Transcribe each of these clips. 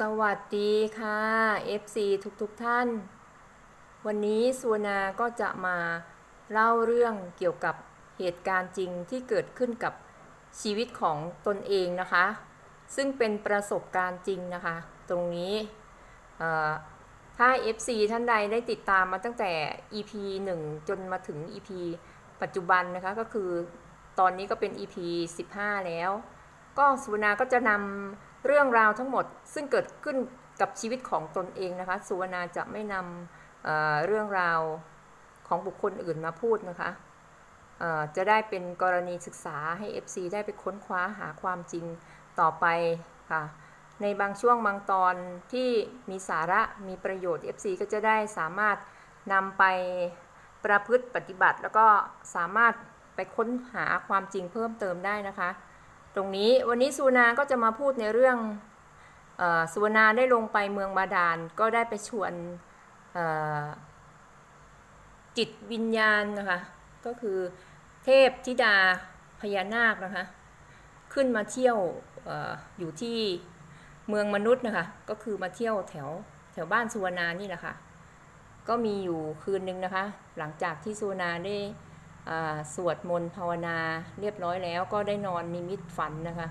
สวัสดีค่ะ FC ทุกๆทท่าน วันนี้สุวรรณาก็จะมาเล่าเรื่องเกี่ยวกับเหตุการณ์จริงที่เกิดขึ้นกับชีวิตของตนเองนะคะ ซึ่งเป็นประสบการณ์จริงนะคะ ตรงนี้เอ่อถ้า FC ท่านใดได้ติดตามมาตั้งแต่ EP 1 จนมาถึง EP ปัจจุบันนะคะก็คือตอนนี้ก็เป็น EP 15 แล้ว ก็สุวรรณาก็จะนำ เรื่องราวทั้งหมดซึ่งเกิดขึ้นกับชีวิตของตนเองนะคะสุวรรณาจะไม่นำเเรื่องราวของบุคคลอื่นมาพูดนะคะจะได้เป็นกรณีศึกษาให้ FC ได้ไปค้นคว้าหาความจริงต่อไปค่ะในบางช่วงบางตอนที่มีสาระมีประโยชน์ FC ก็จะได้สามารถนำไปประพฤติปฏิบัติ แล้วก็สามารถไปค้นหาความจริงเพิ่มเติมได้นะคะ ตรงนี้วันนี้สุวรรณาก็จะมาพูดในเรื่องอสุวรรณาได้ลงไปเมืองบาดาลก็ได้ไปชวนจิตวิญญาณนะคะ ก็คือเทพธิดาพญานาคนะคะ ขึ้นมาเที่ยวออยู่ที่เมืองมนุษย์นะคะ ก็คือมาเที่ยวแถวแถวบ้านสุวรรณานี่แหละค่ะก็มีอยู่คืนนึงนะคะ หลังจากที่สุวรรณาได้ สวดมนต์ภาวนาเรียบร้อยแล้วก็ได้นอนนิมิตฝันนะคะ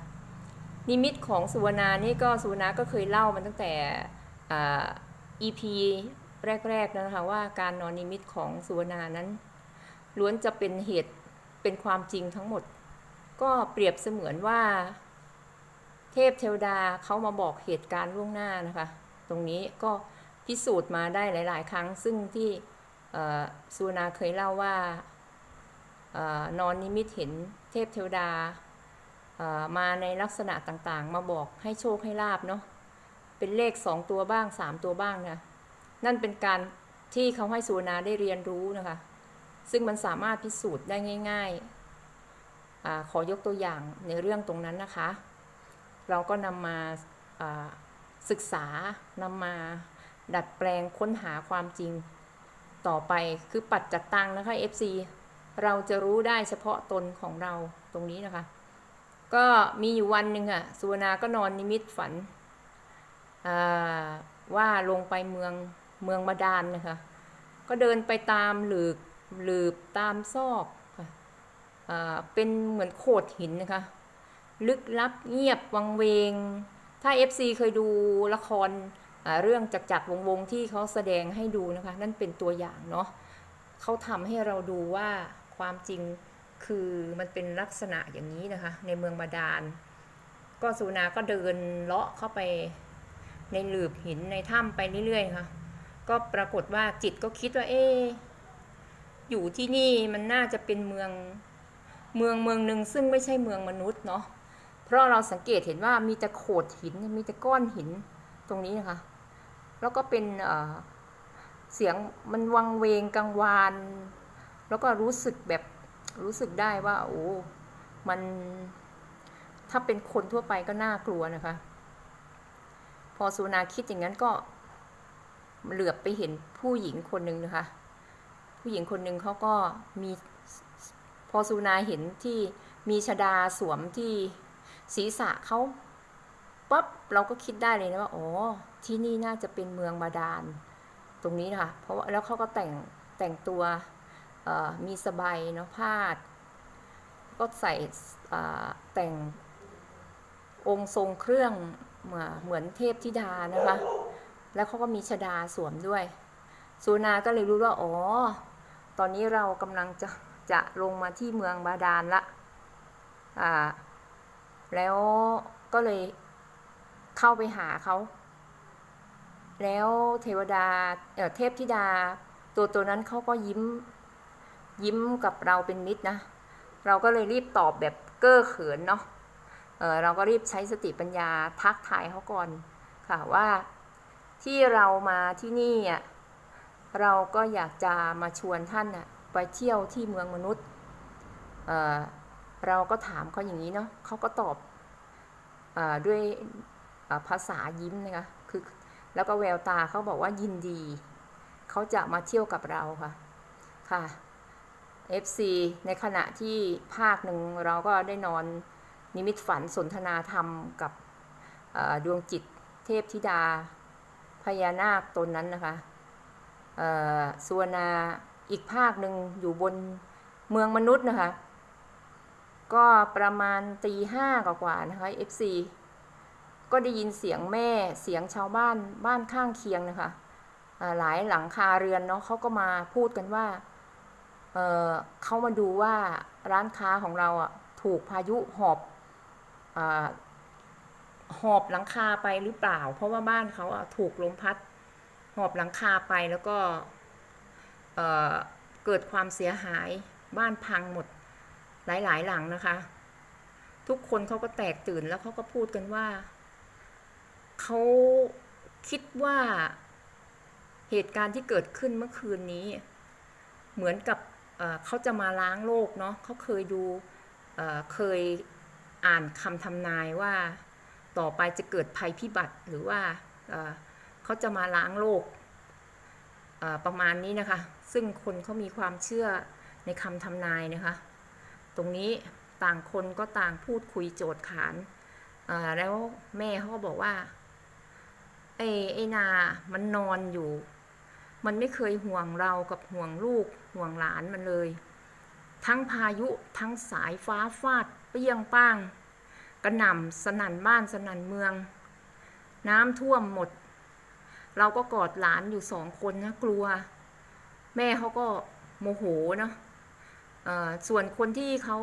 นิมิตของสุวรรณานี่ก็สุวรรณาก็เคยเล่ามาตั้งแต่ EP แรกๆนะคะว่าการนอนนิมิตของสุวรรณานั้น ล้วนจะเป็นเหตุเป็นความจริงทั้งหมด ก็เปรียบเสมือนว่า เทพเทวดาเขามาบอกเหตุการณ์ล่วงหน้านะคะ ตรงนี้ก็พิสูจน์มาได้หลาย ๆ ครั้ง ซึ่งที่สุวรรณาเคยเล่าว่า นอนนิมิตเห็นเทพเทวดามาในลักษณะต่างๆ มาบอกให้โชคให้ลาบเนาะเป็นเลขสองตัวบ้างสามตัวบ้างนะนั่นเป็นการที่เขาให้สุวรรณาได้เรียนรู้นะคะ ซึ่งมันสามารถพิสูจน์ได้ง่ายๆอขอยกตัวอย่างในเรื่องตรงนั้นนะคะ เราก็นำมาศึกษานำมาดัดแปลงค้นหาความจริงต่อไปคือปัจจัตตังนะคะ FC เราจะรู้ได้เฉพาะตนของเราตรงนี้นะคะ ก็มีอยู่วันหนึ่งอะสุวรรณาก็นอนนิมิตฝันว่าลงไปเมืองเมืองบาดานนะคะ ก็เดินไปตามหลืบหลืบตามซอกเป็นเหมือนโขดหินนะคะ ลึกลับเงียบวังเวง ถ้า FC เคยดูละครเรื่องจักจักวงวงที่เขาแสดงให้ดูนะคะ นั่นเป็นตัวอย่างเนาะเขาทำให้เราดูว่า ความจริงคือมันเป็นลักษณะอย่างนี้นะคะ ในเมืองบาดาล ก็สุนาก็เดินเลาะเข้าไปในหลืบหินในถ้ำไปเรื่อยๆค่ะ ก็ปรากฏว่าจิตก็คิดว่าเอ๊อยู่ที่นี่มันน่าจะเป็นเมืองเมืองเมืองหนึ่งซึ่งไม่ใช่เมืองมนุษย์เนาะ เพราะเราสังเกตเห็นว่ามีแต่โขดหินมีแต่ก้อนหินตรงนี้นะคะ แล้วก็เป็นเสียงมันวังเวงกังวาน แล้วก็รู้สึกแบบรู้สึกได้ว่า โอ้มันถ้าเป็นคนทั่วไปก็น่ากลัวนะคะ พอสุนาคิดอย่างนั้นก็เหลือบไปเห็นผู้หญิงคนหนึ่งนะคะ ผู้หญิงคนหนึ่งเขาก็มีพอสุนาเห็นที่มีชดาสวมที่ศีรษะเขาปั๊บเราก็คิดได้เลยนะว่าอ๋อที่นี่น่าจะเป็นเมืองบาดาลตรงนี้นะคะเพราะว่าแล้วเขาก็แต่งแต่งตัว มีสบายเนาะผ้าก็ใส่แต่งองค์ทรงเครื่องเหมือนเทพธิดานะคะ แล้วเขาก็มีชดาสวมด้วยสุนาก็เลยรู้ว่า อ๋อ ตอนนี้เรากำลังจะจะลงมาที่เมืองบาดาลละอ่า แล้วก็เลยเข้าไปหาเขาแล้วเทวดาเเทพธิดา ตัวตัวนั้นเขาก็ยิ้ม ยิ้มกับเราเป็นมิตรนะ เราก็เลยรีบตอบแบบเก้อเขินเนาะเเราก็รีบใช้สติปัญญาทักทายเขาก่อนค่ะว่าที่เรามาที่นี่อะเราก็อยากจะมาชวนท่านอะไปเที่ยวที่เมืองมนุษย์เเราก็ถามเขาอย่างนี้เนาะเขาก็ตอบอด้วยภาษายิ้มนะคะคือแล้วก็แววตาเขาบอกว่ายินดี เขาจะมาเที่ยวกับเราค่ะค่ะ FC ในขณะที่ภาคหนึ่งเราก็ได้นอนนิมิตฝันสนทนาธรรมกับดวงจิตเทพธิดาพญานาคตนนั้นนะคะเอ่อสุวรรณาอีกภาคหนึ่งอยู่บนเมืองมนุษย์นะคะ ก็ประมาณตีห้ากว่าๆนะคะ FC ก็ได้ยินเสียงแม่เสียงชาวบ้านบ้านข้างเคียงนะคะหลายหลังคาเรือนเนาะเขาก็มาพูดกันว่า เเขามาดูว่าร้านค้าของเราอะถูกพายุหอบอหอบหลังคาไปหรือเปล่า เพราะว่าบ้านเขาอะถูกลมพัดหอบหลังคาไปแล้วก็เเกิดความเสียหายบ้านพังหมดหลาย ๆ หลังนะคะ ทุกคนเขาก็แตกตื่นแล้วเขาก็พูดกันว่าเขาคิดว่าเหตุการณ์ที่เกิดขึ้นเมื่อคืนนี้ เหมือนกับ เขาจะมาล้างโลกเนาะเขาเคยดูเคยอ่านคำทำนายว่าต่อไปจะเกิดภัยพิบัติหรือว่าเขาจะมาล้างโลกประมาณนี้นะคะ ซึ่งคนเขามีความเชื่อในคำทำนายนะคะ ตรงนี้ต่างคนก็ต่างพูดคุยโจทย์ขานแล้วแม่เขาก็บอกว่าไอ้ไอ้นา มันนอนอยู่ มันไม่เคยห่วงเรากับห่วงลูกห่วงหลานมันเลย ทั้งพายุทั้งสายฟ้าฟาดเปรี้ยงป้าง กระหน่ำสนั่นบ้านสนั่นเมือง น้ำท่วมหมด เราก็กอดหลานอยู่สองคนนะกลัว แม่เขาก็โมโหเนาะส่วนคนที่เขา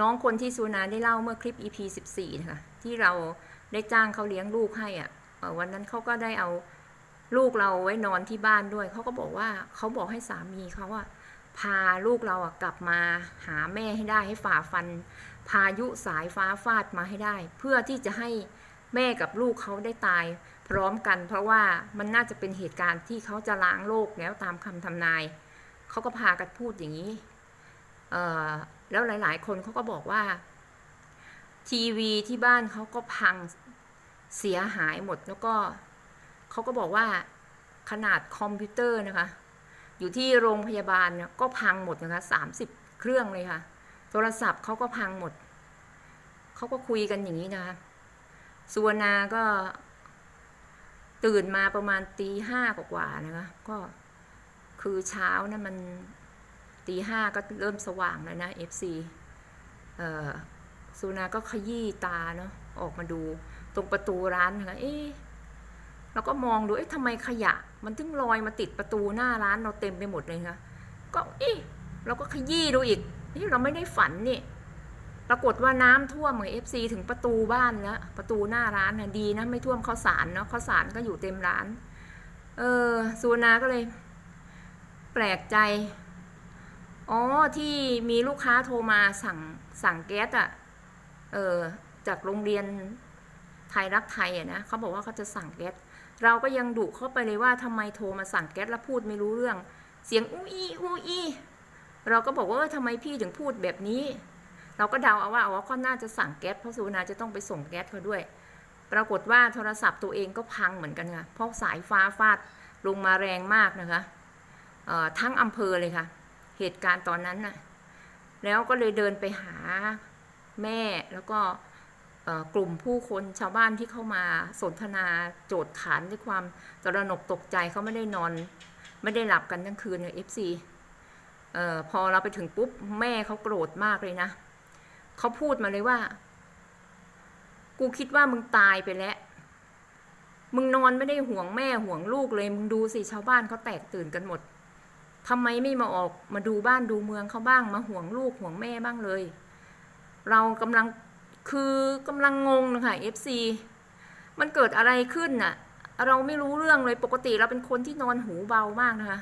น้องคนที่สุนาได้เล่าเมื่อคลิป EP 14 นะคะที่เราได้จ้างเขาเลี้ยงลูกให้อะ่ะวันนั้นเขาก็ได้เอา ลูกเราไว้นอนที่บ้านด้วย เขาก็บอกว่าเขาบอกให้สามีเขาอะพาลูกเราอะกลับมาหาแม่ให้ได้ให้ฝ่าฟัน พายุสายฟ้าฟาดมาให้ได้ เพื่อที่จะให้แม่กับลูกเขาได้ตาย พร้อมกัน เพราะว่ามันน่าจะเป็นเหตุการณ์ที่เขาจะล้างโลกแล้วตามคำทำนายเขาก็พากันพูดอย่างนี้แล้วหลาย ๆ คนเขาก็บอกว่า ทีวีที่บ้านเขาก็พังเสียหายหมดแล้วก็ เขาก็บอกว่าขนาดคอมพิวเตอร์นะคะ อยู่ที่โรงพยาบาลเนี่ยก็พังหมดนะคะสามสิบเครื่องเลยค่ะ โทรศัพท์เขาก็พังหมด เขาก็คุยกันอย่างนี้นะคะสุวรรณาก็ตื่นมาประมาณตีห้ากว่าๆนะคะ ก็คือเช้านะมันตีห้าก็เริ่มสว่างแล้วนะ FC เอ่อสุนาก็ขยี้ตาเนาะออกมาดู ตรงประตูร้านนะคะเอ๊ะ เราก็มองดูเอ๊ะทำไมขยะ มันถึงลอยมาติดประตูหน้าร้านเราเต็มไปหมดเลยคะก็เอ๊ะเราก็ขยี้ดูอีกนี่เราไม่ได้ฝันนี่ปรากฏว่าน้ำท่วมเหมือน FC ถึงประตูบ้านแล้วประตูหน้าร้านนะดีนะไม่ท่วมข้าวสารเนาะข้าวสารก็อยู่เต็มร้าน เออสุนาก็เลย แปลกใจอ๋อที่มีลูกค้าโทรมาสั่งสั่งแก๊สอะ่ะเออจากโรงเรียนไทยรักไทยอะนะเขาบอกว่าเขาจะสั่งแก๊ส เราก็ยังดุเข้าไปเลยว่าทำไมโทรมาสั่งแก๊สแล้วพูดไม่รู้เรื่อง เสียงอู้อีอู้อีเราก็บอกว่าเออทำไมพี่ถึงพูดแบบนี้ เราก็เดาเอาว่าอ๋อเขาน่าจะสั่งแก๊สเพราะสุนาจะต้องไปส่งแก๊สเขาด้วย ปรากฏว่าโทรศัพท์ตัวเองก็พังเหมือนกันค่ะเพราะสายฟ้าฟาดลงมาแรงมากนะคะทั้งอำเภอเลยค่ะ เหตุการณ์ตอนนั้นน่ะแล้วก็เลยเดินไปหาแม่แล้วก็ กลุ่มผู้คนชาวบ้านที่เข้ามาสนทนาโจทย์ขานด้วยความตระหนกตกใจเขาไม่ได้นอน ไม่ได้หลับกันทั้งคืนเลยเอฟซีพอเราไปถึงปุ๊บแม่เขาโกรธมากเลยนะเขาพูดมาเลยว่า กูคิดว่ามึงตายไปแล้ว มึงนอนไม่ได้ห่วงแม่ห่วงลูกเลย มึงดูสิชาวบ้านเขาแตกตื่นกันหมดทำไมไม่มาออกมาดูบ้านดูเมืองเขาบ้างมาห่วงลูกห่วงแม่บ้างเลย เรากำลัง คือกำลังงงนะคะ FC มันเกิดอะไรขึ้นน่ะ เราไม่รู้เรื่องเลยปกติเราเป็นคนที่นอนหูเบามากนะคะ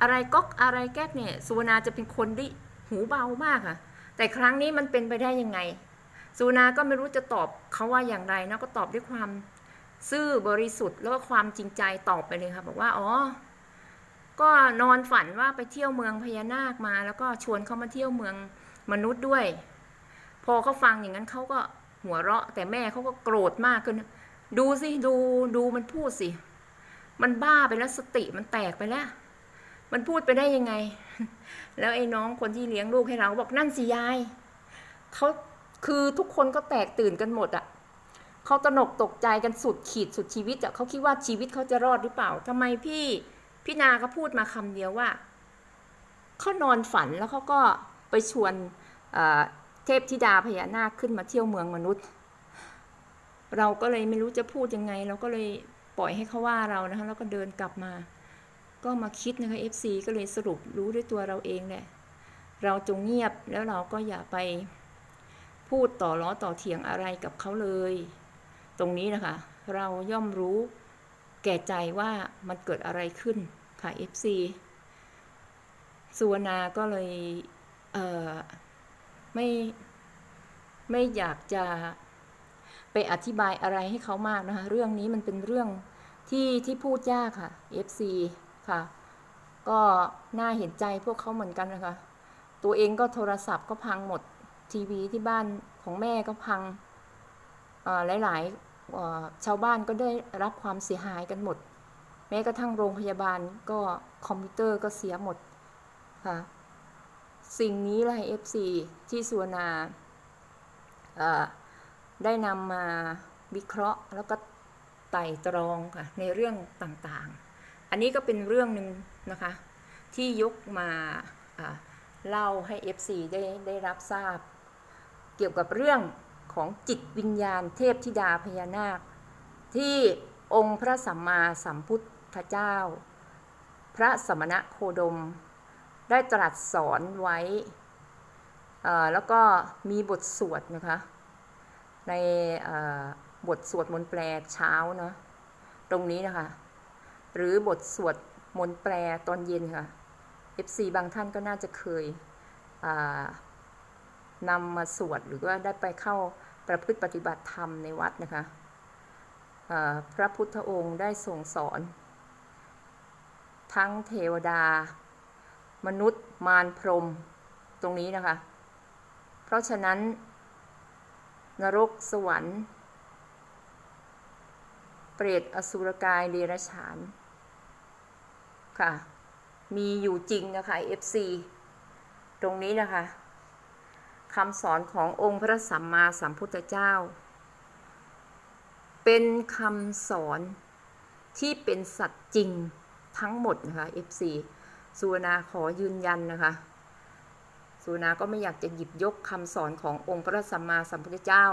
อะไรก๊อกอะไรแก๊กเนี่ยสุวรรณาจะเป็นคนที่หูเบามากค่ะ แต่ครั้งนี้มันเป็นไปได้ยังไงสุวรรณาก็ไม่รู้จะตอบเขาว่าอย่างไรนะก็ตอบด้วยความซื่อบริสุทธิ์แล้วก็ความจริงใจตอบไปเลยค่ะ บอกว่าอ๋อก็นอนฝันว่าไปเที่ยวเมืองพญานาคมา แล้วก็ชวนเขามาเที่ยวเมืองมนุษย์ด้วย พอเขาฟังอย่างนั้นเขาก็หัวเราะ แต่แม่เขาก็โกรธมากขึ้น ดูสิดูดูมันพูดสิ มันบ้าไปแล้วสติมันแตกไปแล้ว มันพูดไปได้ยังไง แล้วไอ้น้องคนที่เลี้ยงลูกให้เราบอกนั่นสิยายเขาคือทุกคนก็แตกตื่นกันหมดอะ่ะเขาตนกตกใจกันสุดขีดสุดชีวิตอะเขาคิดว่าชีวิตเขาจะรอดหรือเปล่าทำไมพี่พี่นาก็พูดมาคำเดียวว่าเขานอนฝันแล้วเขาก็ไปชวน เทพธิดาพญานาคขึ้นมาเที่ยวเมืองมนุษย์ เราก็เลยไม่รู้จะพูดยังไง เราก็เลยปล่อยให้เขาว่าเรานะคะแล้วก็เดินกลับมา ก็มาคิดนะคะ FC ก็เลยสรุปรู้ด้วยตัวเราเองแหละเราจงเงียบแล้วเราก็อย่าไปพูดต่อล้อต่อเถียงอะไรกับเขาเลย ตรงนี้นะคะ เราย่อมรู้แก่ใจว่ามันเกิดอะไรขึ้นค่ะ FC สุวรรณาก็เลยเออ ไม่ไม่อยากจะไปอธิบายอะไรให้เขามากนะคะ เรื่องนี้มันเป็นเรื่องที่ที่พูดยากค่ะ FC ค่ะ ก็น่าเห็นใจพวกเขาเหมือนกันนะคะ ตัวเองก็โทรศัพท์ก็พังหมดทีวีที่บ้านของแม่ก็พังหลายๆชาวบ้านก็ได้รับความเสียหายกันหมด แม้กระทั่งโรงพยาบาลก็คอมพิวเตอร์ก็เสียหมดค่ะ สิ่งนี้แหละ FC ที่สุวรรณาได้นำมาวิเคราะห์แล้วก็ไต่ตรองค่ะในเรื่องต่างๆ อันนี้ก็เป็นเรื่องหนึ่งนะคะที่ยกมาอ่าเล่าให้ FC ได้ได้รับทราบ เกี่ยวกับเรื่องของจิตวิญญาณเทพธิดาพญานาค ที่องค์พระสัมมาสัมพุทธเจ้า พระสมณะโคดม ได้ตรัสสอนไว้ แล้วก็มีบทสวดนะคะ ในบทสวดมนต์แปลเช้าเนาะตรงนี้นะคะ หรือบทสวดมนต์แปลตอนเย็นค่ะ FC บางท่านก็น่าจะเคยนำมาสวดหรือว่าได้ไปเข้าประพฤติปฏิบัติธรรมในวัดนะคะพระพุทธองค์ได้ทรงสอน ทั้งเทวดา มนุษย์มารพรมตรงนี้นะคะ เพราะฉะนั้น นรกสวรรค์ เปรตอสุรกายเดรัจฉาน ค่ะ มีอยู่จริงนะคะ FC ตรงนี้นะคะคำสอนขององค์พระสัมมาสัมพุทธเจ้า เป็นคำสอนที่เป็นสัตว์จริงทั้งหมดนะคะ FC สุวรรณาขอยืนยันนะคะสุวรรณาก็ไม่อยากจะหยิบยกคำสอนขององค์พระสัมมาสัมพุทธเจ้า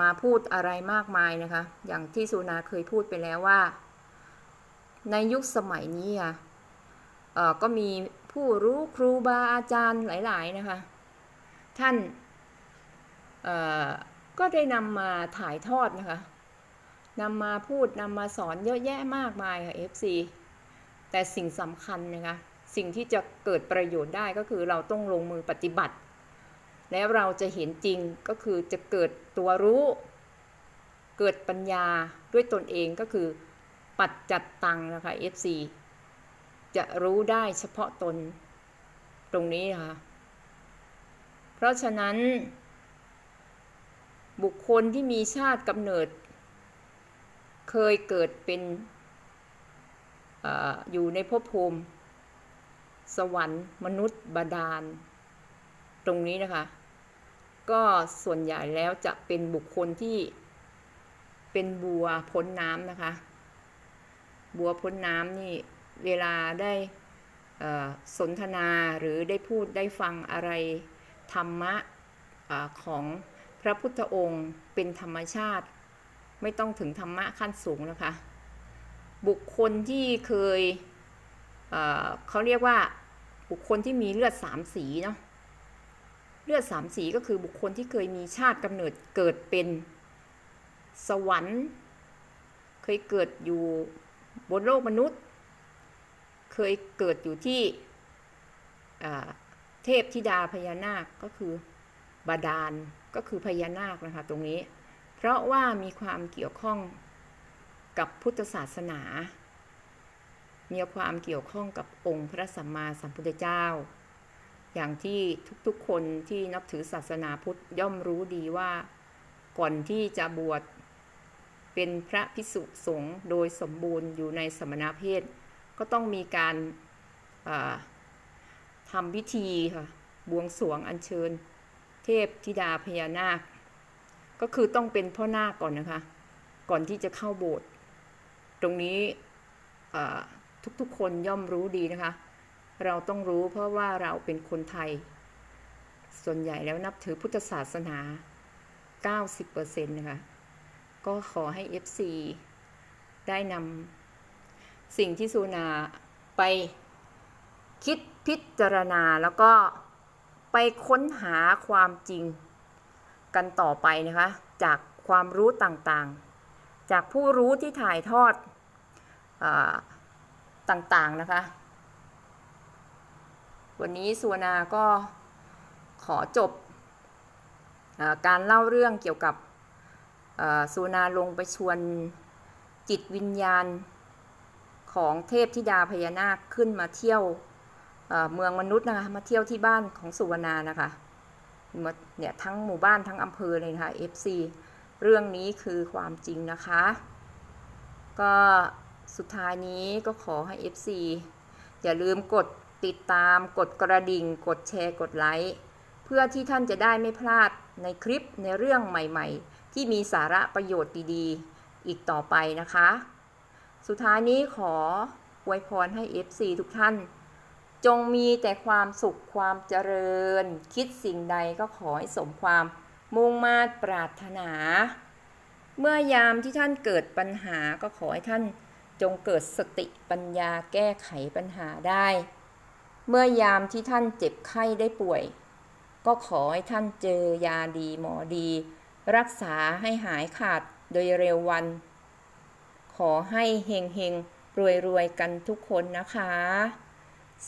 มาพูดอะไรมากมายนะคะ อย่างที่สุวรรณาเคยพูดไปแล้วว่า ในยุคสมัยนี้ค่ะก็มีผู้รู้ครูบาอาจารย์หลาย ๆ นะคะ ท่านก็ได้นำมาถ่ายทอดนะคะนำมาพูดนำมาสอนเยอะแยะมากมายค่ะ FC แต่สิ่งสำคัญนะคะ สิ่งที่จะเกิดประโยชน์ได้ก็คือเราต้องลงมือปฏิบัติ แล้วเราจะเห็นจริงก็คือจะเกิดตัวรู้ เกิดปัญญาด้วยตนเองก็คือปัจจัดตังนะคะ FC จะรู้ได้เฉพาะตนตรงนี้นะคะเพราะฉะนั้น บุคคลที่มีชาติกำเนิด เคยเกิดเป็นออยู่ในภพภูมิ สวรรค์ มนุษย์บาดาล ตรงนี้นะคะ ก็ส่วนใหญ่แล้วจะเป็นบุคคลที่เป็นบัวพ้นน้ำนะคะ บัวพ้นน้ำนี่เวลาได้สนทนาหรือได้พูดได้ฟังอะไรธรรมะอของพระพุทธองค์เป็นธรรมชาติ ไม่ต้องถึงธรรมะขั้นสูงนะคะ บุคคลที่เคย เขาเรียกว่าบุคคลที่มีเลือดสามสีเนาะเลือดสามสีก็คือบุคคลที่เคยมีชาติกำเนิดเกิดเป็นสวรรค์ เคยเกิดอยู่บนโลกมนุษย์ เคยเกิดอยู่ที่เทพธิดาพญานาคก็คือบาดาลก็คือพญานาคนะคะตรงนี้ เพราะว่ามีความเกี่ยวข้องกับพุทธศาสนา มีความเกี่ยวข้องกับองค์พระสัมมาสัมพุทธเจ้า อย่างที่ทุกๆคนที่นับถือศาสนาพุทธย่อมรู้ดีว่า ก่อนที่จะบวชเป็นพระพิสุสงฆ์โดยสมบูรณ์อยู่ในสมณเพศ ก็ต้องมีการาทำพิธีค่ะบวงสรวงอัญเชิญ เทพธิดาพญานาค ก็คือต้องเป็นพ่อนาคก่อนนะคะ ก่อนที่จะเข้าโบสถ์ตรงนี้ ทุกๆ คนย่อมรู้ดีนะคะ เราต้องรู้เพราะว่าเราเป็นคนไทย ส่วนใหญ่แล้วนับถือพุทธศาสนา 90%นะคะ ก็ขอให้ FC ได้นำสิ่งที่ซูนาไปคิดพิจารณาแล้วก็ไปค้นหาความจริงกันต่อไปนะคะ จากความรู้ต่างๆ จากผู้รู้ที่ถ่ายทอดอ ต่างๆนะคะ วันนี้สุวรรณาก็ขอจบอการเล่าเรื่องเกี่ยวกับสุวรรณาลงไปชวนจิตวิญญาณของเทพธิดาพญานาคขึ้นมาเที่ยวเมืองมนุษย์นะคะมาเที่ยวที่บ้านของสุวรรณานะคะเนี่ยทั้งหมู่บ้านทั้งอำเภอเลยนะคะ FC เรื่องนี้คือความจริงนะคะ ก็ สุดท้ายนี้ก็ขอให้ FC อย่าลืมกดติดตามกดกระดิ่ง กดแชร์กดไลค์ เพื่อที่ท่านจะได้ไม่พลาดในคลิปในเรื่องใหม่ๆ ที่มีสาระประโยชน์ดีๆ อีกต่อไปนะคะ สุดท้ายนี้ขออวยพรให้ FC ทุกท่าน จงมีแต่ความสุขความเจริญ คิดสิ่งใดก็ขอให้สมความมุ่งมา่ปรารถนา เมื่อยามที่ท่านเกิดปัญหาก็ขอให้ท่าน จงเกิดสติปัญญาแก้ไขปัญหาได้ เมื่อยามที่ท่านเจ็บไข้ได้ป่วย ก็ขอให้ท่านเจอยาดีหมอดี รักษาให้หายขาดโดยเร็ววัน ขอให้เฮงเฮงรวยรวยกันทุกคนนะคะ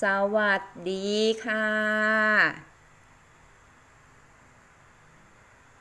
สวัสดีค่ะ